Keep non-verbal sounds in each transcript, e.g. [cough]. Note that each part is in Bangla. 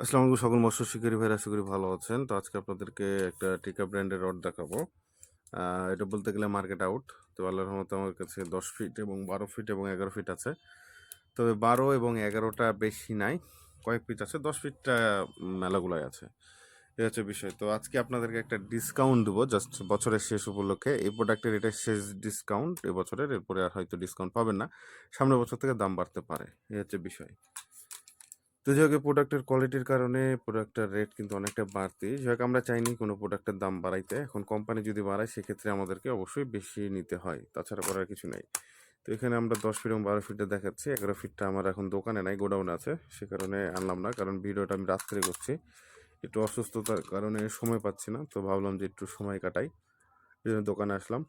আসসালামু আলাইকুম সকল মৎস্য শিকারী ভাইরা, আশা করি ভালো আছেন। তো আজকে আপনাদেরকে একটা টিকা ব্র্যান্ডের রড দেখাবো। এটা বলতে গেলে মার্কেট আউট। তো আল্লাহর রহমতে আমার কাছে দশ ফিট এবং বারো ফিট এবং এগারো ফিট আছে। তবে বারো এবং এগারোটা বেশি নাই, কয়েক ফিট আছে, দশ ফিটটা মেলাগুলাই আছে। এই হচ্ছে বিষয়। তো আজকে আপনাদেরকে একটা ডিসকাউন্ট দেবো জাস্ট বছরের শেষ উপলক্ষে। এই প্রোডাক্টের এটা শেষ ডিসকাউন্ট এই বছরের, এরপরে আর হয়তো ডিসকাউন্ট পাবেন না। সামনের বছর থেকে দাম বাড়তে পারে। এই হচ্ছে বিষয়। তো যাই হোক প্রোডাক্টের কোয়ালিটির কারণে প্রোডাক্টের রেট কিন্তু অনেকটা বাড়তি। যাই হোক, আমরা চাইনি কোনো প্রোডাক্টের দাম বাড়াইতে। এখন কোম্পানি যদি বাড়ায়, সেক্ষেত্রে আমাদেরকে অবশ্যই বেশি নিতে হয়। তাছাড়া করার কিছু নেই। তো এখানে আমরা দশ ফিট এবং বারো ফিটে দেখাচ্ছি। এগারো ফিটটা আমার এখন দোকানে নাই, গোডাউনে আছে। সে কারণে আনলাম না, কারণ ভিডিওটা আমি রাত্রে করছি। একটু অসুস্থতার কারণে সময় পাচ্ছি না, তো ভাবলাম যে একটু সময় কাটাই। এই জন্য দোকানে আসলাম।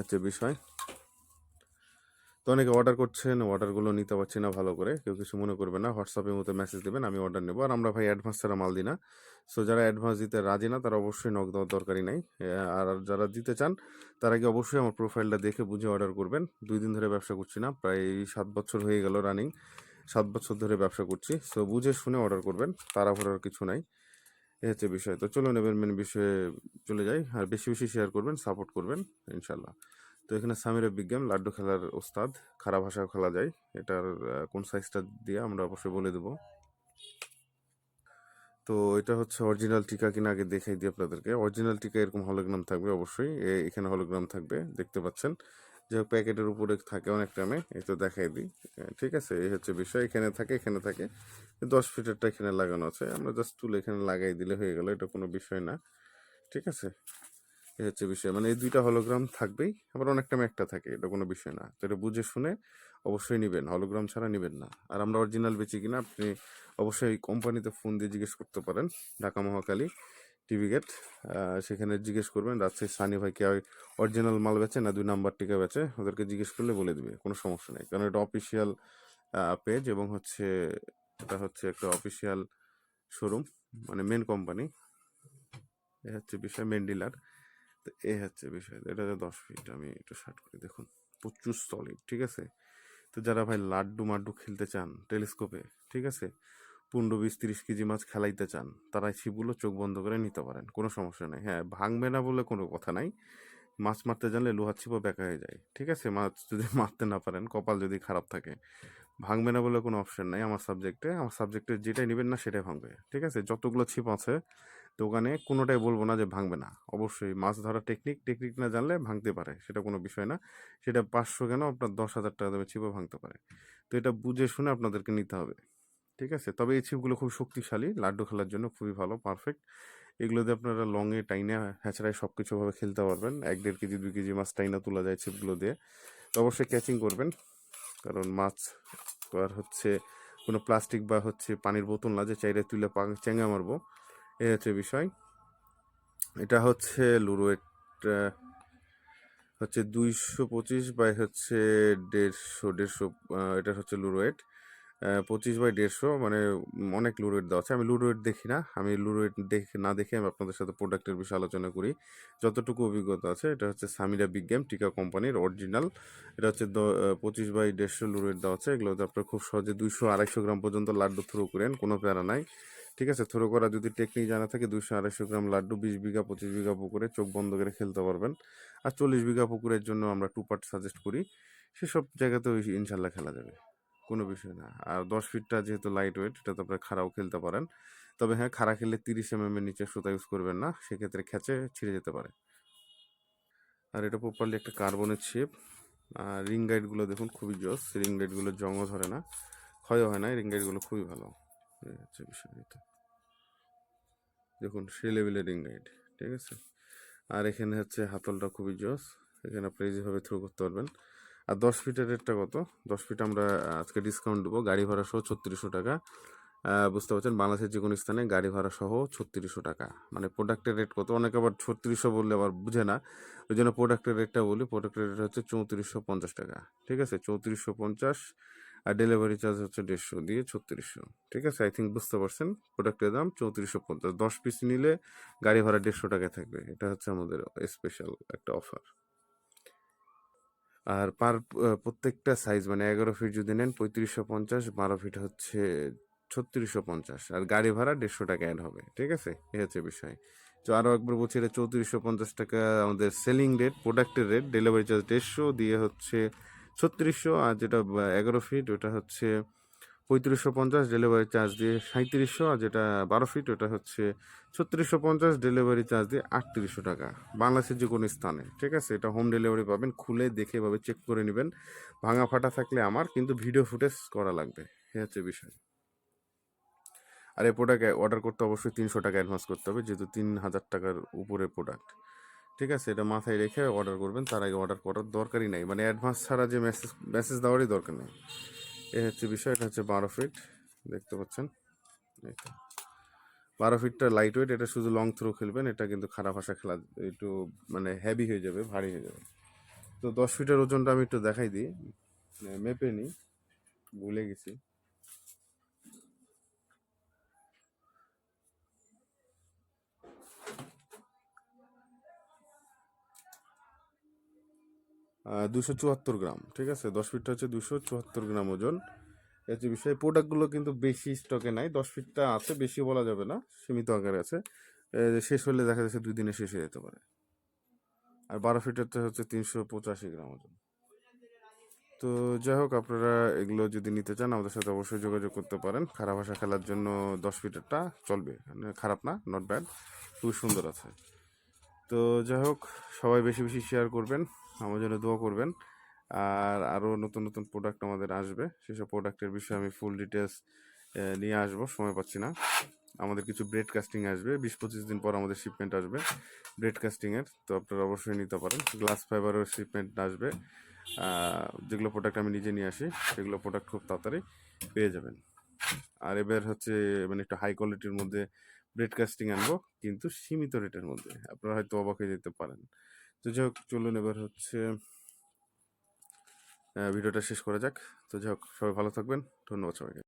হচ্ছে বিষয়। তো অনেকে অর্ডার করছেন অর্ডারগুলো নিতে পারছি না ভালো করে, কেউ কিছু মনে করবে না হোয়াটসঅ্যাপের মতো মেসেজ দেবেন, আমি অর্ডার নেব। আর আমরা ভাই অ্যাডভান্স ছাড়া মাল দিই না। সো যারা অ্যাডভান্স দিতে রাজি না, তারা অবশ্যই নক দেওয়ার দরকারই নাই। আর যারা দিতে চান, তারা কি অবশ্যই আমার প্রোফাইলটা দেখে বুঝে অর্ডার করবেন। দুই দিন ধরে ব্যবসা করছি না, প্রায় সাত বছর হয়ে গেল রানিং সাত বছর ধরে ব্যবসা করছি। সো বুঝে শুনে অর্ডার করবেন তাড়াহুড়োর কিছু নাই। এই হচ্ছে বিষয়। তো চলুন এবার মেন বিষয়ে চলে যাই। আর বেশি বেশি শেয়ার করবেন সাপোর্ট করবেন, ইনশাল্লাহ। তো এখানে সামিরা বিজ্ঞান, লাড্ডু খেলার ওস্তাদ। খারাপ ভাষাও খেলা যায়। এটার কোন সাইজটা দিয়ে আমরা অবশ্যই বলে দেবো। তো এটা হচ্ছে অরিজিনাল টিকা কিনা আগে দেখাই দিই আপনাদেরকে। অরিজিনাল টিকা এরকম হলোগ্রাম থাকবে অবশ্যই। এখানে হলোগ্রাম থাকবে, দেখতে পাচ্ছেন। যে প্যাকেটের উপরে থাকে অনেক টামে এই তো দেখাই দিই। ঠিক আছে, এই হচ্ছে বিষয়। এখানে থাকে এখানে থাকে। দশ ফিটারটা এখানে লাগানো আছে। আমরা জাস্ট তুলে এখানে লাগাই দিলে হয়ে গেল, এটা কোনো বিষয় না। ঠিক আছে? এই হচ্ছে বিষয়। মানে এই দুইটা হলোগ্রাম থাকবেই, আবার অনেক টাইম একটা থাকে, এটা কোনো বিষয় না। তো এটা বুঝে শুনে অবশ্যই নেবেন হলোগ্রাম ছাড়া নেবেন না। আর আমরা অরিজিনাল বেচি কিনা, আপনি অবশ্যই কোম্পানিতে ফোন দিয়ে জিজ্ঞেস করতে পারেন, ঢাকা মহাকালী টিভি গেট সেখানে জিজ্ঞেস করবেন রাজশাহী সানি ভাই কে অরিজিনাল মাল বেচে না দুই নাম্বার টিকা বেচে? ওদেরকে জিজ্ঞেস করলে বলে দিবে, কোনো সমস্যা নেই। কারণ এটা অফিসিয়াল পেজ এবং হচ্ছে, এটা হচ্ছে একটা অফিসিয়াল শোরুম মানে মেন কোম্পানি এ হচ্ছে বিষয় মেন ডিলার তো এই হচ্ছে বিষয়, এটা হচ্ছে দশ ফিট আমি একটু শার্ট করি, দেখুন, প্রচুর সলিড ঠিক আছে? তো যারা ভাই লাড্ডু মাড্ডু খেলতে চান টেলিস্কোপে ঠিক আছে? পনেরো বিশ তিরিশ কেজি মাছ খেলাইতে চান, তারা ছিপগুলো চোখ বন্ধ করে নিতে পারেন, কোনো সমস্যা নেই। হ্যাঁ ভাঙবে না বলে কোনো কথা নাই। মাছ মারতে জানলে লোহার ছিপও বেঁকা হয়ে যায়, ঠিক আছে? মাছ যদি [laughs] মারতে না পারেন, কপাল যদি খারাপ থাকে, ভাঙবে না বলে কোনো অপশন নাই আমার সাবজেক্টে আমার সাবজেক্টে যেটাই নেবেন না সেটাই ভাঙবে, ঠিক আছে? যতগুলো ছিপ আছে দোকানে কোনোটাই বলব না যে ভাঙবে না। অবশ্যই মাছ ধরার টেকনিক টেকনিক না জানলে ভাঙতে পারে, সেটা কোনো বিষয় না। সেটা পাঁচশো কেন আপনার দশ হাজার টাকা দেবে ছিপও ভাঙতে পারে। তো এটা বুঝে শুনে আপনাদেরকে নিতে হবে, ঠিক আছে? তবে এই ছিপগুলো খুব শক্তিশালী, লাড্ডু খেলার জন্য খুবই ভালো পারফেক্ট এগুলো দিয়ে আপনারা লংয়ে টাইনে হ্যাচড়ায় সব কিছুভাবে খেলতে পারবেন। এক দেড় কেজি, দুই কেজি মাছ টাইনা তোলা যায় ছিপগুলো দিয়ে। তো অবশ্যই ক্যাচিং করবেন, কারণ মাছ আর হচ্ছে কোনো প্লাস্টিক বা হচ্ছে পানির বোতল না যে চাইরে তুলে পা চেঙ্গা মারবো। এই হচ্ছে বিষয়। এটা হচ্ছে লুরোয়েট হচ্ছে দুইশো পঁচিশ বাই হচ্ছে দেড়শো দেড়শো এটা হচ্ছে লুরোয়েট পঁচিশ বাই দেড়শো মানে অনেক লুরোয়েট দেওয়া আছে। আমি লুরোয়েট দেখি না। আমি লুরোয়েট দেখে না দেখে আমি আপনাদের সাথে প্রোডাক্টের বিষয়ে আলোচনা করি। যতটুকু অভিজ্ঞতা আছে, এটা হচ্ছে সামিরা বিগ গেম, টিকা কোম্পানির অরিজিনাল এটা হচ্ছে পঁচিশ বাই দেড়শো লুরোয়েট দেওয়া আছে। এগুলো হচ্ছে আপনার খুব সহজে দুইশো আড়াইশো গ্রাম পর্যন্ত লাড্ডু থ্রো করেন, কোনো প্যারা নাই। ঠিক আছে? থ্রো করা যদি টেকনিক জানা থাকে দুশো আড়াইশো গ্রাম লাড্ডু, বিশ বিঘা, পঁচিশ বিঘা পুকুরে চোখ বন্ধ করে খেলতে পারবেন। আর চল্লিশ বিঘা পুকুরের জন্য আমরা টু পার্ট সাজেস্ট করি। সেসব জায়গাতেও ইনশাল্লাহ খেলা যাবে। কোনো বিষয় না। আর দশ ফিটটা যেহেতু লাইট ওয়েট এটা তো আপনার খাড়াও খেলতে পারেন। তবে হ্যাঁ খাড়া খেললে তিরিশ এম এর নিচে সুতা ইউজ করবেন না। সেক্ষেত্রে খেঁচে ছিঁড়ে যেতে পারে। আর এটা প্রপারলি একটা কার্বনের শেপ আর রিং গাইডগুলো দেখুন, খুবই জোস। রিং গাইডগুলো জংও ধরে না। ক্ষয়ও হয় না। রিং গাইডগুলো খুবই ভালো। এই হচ্ছে বিষয় এটা দেখুন সে লেভেলের রিং গাইড ঠিক আছে? আর এখানে হচ্ছে হাতলটা খুবই জোস, এখানে আপনি ইজিভাবে থ্রো করতে পারবেন। আর দশ ফিটের রেটটা কত? দশ ফিট আমরা আজকে ডিসকাউন্ট দেবো, গাড়ি ভাড়া সহ ছত্রিশশো টাকা। বুঝতে পারছেন? বাংলাদেশের যে কোনো স্থানে গাড়ি ভাড়া সহ ছত্রিশশো টাকা। মানে প্রোডাক্টের রেট কত? অনেকে আবার ছত্রিশশো বললে আবার বুঝে না। ওই জন্য প্রোডাক্টের রেটটা বলি প্রোডাক্টের রেট হচ্ছে চৌত্রিশশো পঞ্চাশ টাকা, ঠিক আছে? চৌত্রিশশো পঞ্চাশ আর ডেলিভারি চার্জ হচ্ছে দেড়শো দিয়ে ছত্রিশশো। ঠিক আছে? আই থিঙ্ক বুঝতে পারছেন? প্রোডাক্টের দাম চৌত্রিশশো পঞ্চাশ। দশ পিস নিলে গাড়ি ভাড়া দেড়শো টাকায় থাকবে। এটা হচ্ছে আমাদের স্পেশাল একটা অফার আর পার প্রত্যেকটা সাইজ মানে এগারো ফিট যদি নেন পঁয়ত্রিশশো পঞ্চাশ, বারো ফিট হচ্ছে ছত্রিশশো পঞ্চাশ। আর গাড়ি ভাড়া দেড়শো টাকা অ্যাড হবে। ঠিক আছে? এই হচ্ছে বিষয়। তো আরও একবার বলছি, এটা চৌত্রিশশো পঞ্চাশ টাকা আমাদের সেলিং রেট প্রোডাক্টের রেট ডেলিভারি চার্জ দেড়শো দিয়ে হচ্ছে ছত্রিশশো, আর যেটা এগারো ফিট ওটা হচ্ছে পঁয়ত্রিশশো পঞ্চাশ ডেলিভারি চার্জ দিয়ে সাঁত্রিশশো আর যেটা বারো ফিট ওটা হচ্ছে ছত্রিশশো পঞ্চাশ ডেলিভারি চার্জ দিয়ে আটত্রিশশো টাকা। বাংলাদেশের যে কোনো স্থানে, ঠিক আছে? এটা হোম ডেলিভারি পাবেন, খুলে দেখে এভাবে চেক করে নেবেন। ভাঙা ফাটা থাকলে আমার, কিন্তু ভিডিও ফুটেজ করা লাগবে এ হচ্ছে বিষয়। আর এই প্রোডাক্ট অর্ডার করতে অবশ্যই তিনশো টাকা অ্যাডভান্স করতে হবে, যেহেতু তিন হাজার টাকার উপরে প্রোডাক্ট ঠিক আছে, এটা মাথায় রেখে অর্ডার করবেন। তার আগে অর্ডার করার দরকারই নাই। মানে অ্যাডভান্স ছাড়া যে মেসেজ মেসেজ দেওয়ারই দরকার নেই। এ হচ্ছে বিষয়, এটা হচ্ছে বারো ফিট দেখতে পাচ্ছেন? তো। বারো ফিটটা লাইট ওয়েট এটা শুধু লং থ্রো খেলবেন, এটা কিন্তু খারাপ ভাষা খেলা, একটু মানে হেভি হয়ে যাবে, ভারী হয়ে যাবে। তো দশ ফিটের ওজনটা আমি একটু দেখাই দিই। মেপে নিই। ভুলে গেছি। দুশো চুয়াত্তর গ্রাম, ঠিক আছে? দশ ফিটটা হচ্ছে দুশো চুয়াত্তর গ্রাম ওজন। হচ্ছে বিষয় প্রোডাক্টগুলো কিন্তু বেশি স্টকে নাই, দশ ফিটটা আছে, বেশি বলা যাবে না, সীমিত আকারে আছে। শেষ হলে দেখা যাচ্ছে দুই দিনে শেষ হয়ে যেতে পারে। আর বারো ফিটেরটা হচ্ছে তিনশো পঁচাশি গ্রাম ওজন। তো যাই হোক, আপনারা এগুলো যদি নিতে চান, আমাদের সাথে অবশ্যই যোগাযোগ করতে পারেন। খারাপ ভাষা খেলার জন্য দশ ফিটেরটা চলবে। মানে খারাপ না নট ব্যাড খুবই সুন্দর আছে। তো যাই হোক, সবাই বেশি বেশি শেয়ার করবেন। আমার জন্য দোয়া করবেন। আর আরও নতুন নতুন প্রোডাক্ট আমাদের আসবে। সেসব প্রোডাক্টের বিষয়ে আমি ফুল ডিটেলস নিয়ে আসব। সময় পাচ্ছি না। আমাদের কিছু ব্রেড কাস্টিং আসবে। বিশ, পঁচিশ দিন পর আমাদের শিপমেন্ট আসবে ব্রেড কাস্টিংয়ের তো আপনারা অবশ্যই নিতে পারেন। গ্লাস ফাইবারের শিপমেন্ট আসবে। যেগুলো প্রোডাক্ট আমি নিজে নিয়ে আসি, সেগুলো প্রোডাক্ট খুব তাড়াতাড়ি পেয়ে যাবেন। আর এবার হচ্ছে মানে একটু হাই কোয়ালিটির মধ্যে ব্রেড কাস্টিং আনব, কিন্তু সীমিত রেটের মধ্যে। আপনারা হয়তো অবাক হয়ে যেতে পারেন। তো যাই হোক, চলুন এবার হচ্ছে ভিডিওটা শেষ করা যাক। তো যাই হোক, সবাই ভালো থাকবেন। ধন্যবাদ সবাইকে।